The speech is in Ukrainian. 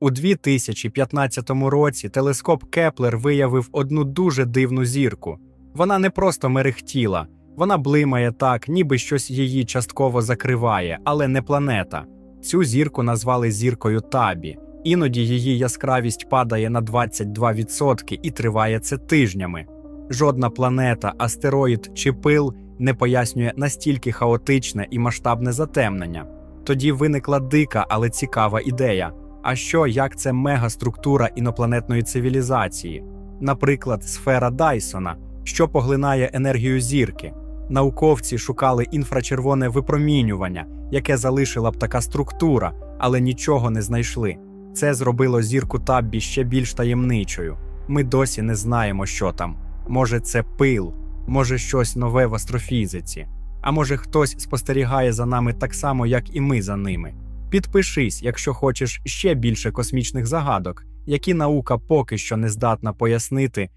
У 2015 році телескоп Кеплер виявив одну дуже дивну зірку. Вона не просто мерехтіла, вона блимає так, ніби щось її частково закриває, але не планета. Цю зірку назвали зіркою Табі. Іноді її яскравість падає на 22% і триває це тижнями. Жодна планета, астероїд чи пил не пояснює настільки хаотичне і масштабне затемнення. Тоді виникла дика, але цікава ідея. А що як це мегаструктура інопланетної цивілізації? Наприклад, сфера Дайсона, що поглинає енергію зірки. Науковці шукали інфрачервоне випромінювання, яке залишила б така структура, але нічого не знайшли. Це зробило зірку Таббі ще більш таємничою. Ми досі не знаємо, що там. Може, це пил, може щось нове в астрофізиці, а може хтось спостерігає за нами так само, як і ми за ними. Підпишись, якщо хочеш ще більше космічних загадок, які наука поки що не здатна пояснити